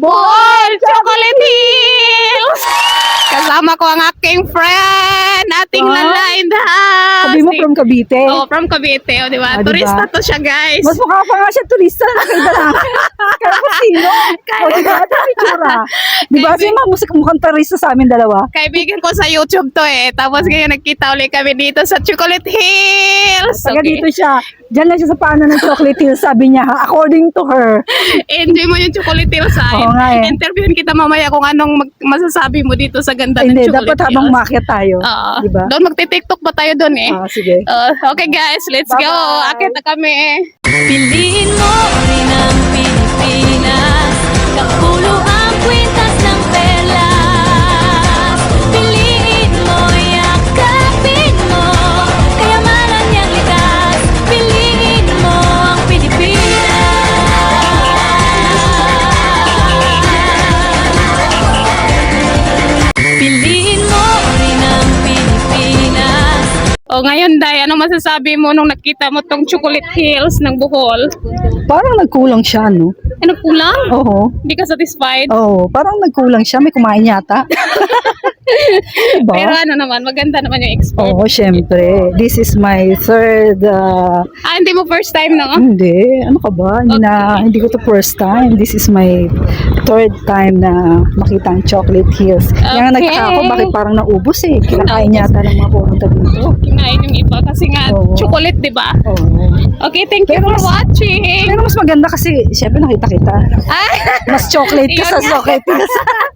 Ball Chocolate Hills! Kasama ko ang aking friend, ating oh. lala in the house. Sabi mo from Cavite? Oo, oh, from Cavite. O, oh, di ba? Ah, turista to siya, guys. Mas mukha pa nga siya turista. Kaya pa sino? Kaya oh, pa yung itsura. Diba? Kasi mga musik mukhang turista sa amin dalawa. Kaibigan ko sa YouTube to eh. Tapos ngayon nagkita ulit kami dito sa Chocolate Hills. Taga Okay. dito siya. Diyan lang siya sa paanan ng Chocolate Hill, sabi niya, ha, according to her. Enjoy mo yung Chocolate Hills ha. Oo nga eh. Interviewin kita mamaya kung anong mag- masasabi mo dito sa ganda ng Hindi, Chocolate dapat habang Hills. umakyat tayo. Oo. Diba? Doon magti-tiktok pa tayo doon eh. Ah, sige. Uh, okay guys, let's go. Bye-bye. Akit na kami. Piliin O ngayon, Day, ano masasabi mo nung nakita mo tong Chocolate Hills ng Bohol? Parang nagkulang siya, no? Ano kulang? Oo. Hindi ka satisfied? Oo, parang nagkulang siya. May kumain yata. diba? Pero ano naman, maganda naman yung expert. Oo, syempre. This is my third, uh, Ah, hindi mo first time, no? hindi, ano ka ba? Hindi, na, hindi ko to first time. This is my third time na makita ang Chocolate Hills. Kaya nga Okay. nagtaka ako, bakit parang naubos eh. Kinakain yata ng mga pumunta dito. Kinain yung iba kasi chocolate, di ba? Oo. Okay, thank you Pero for mas- watching. Pero mas maganda kasi, syempre nakita kita. Ah, Mas chocolate ka Yun sa nga. chocolate.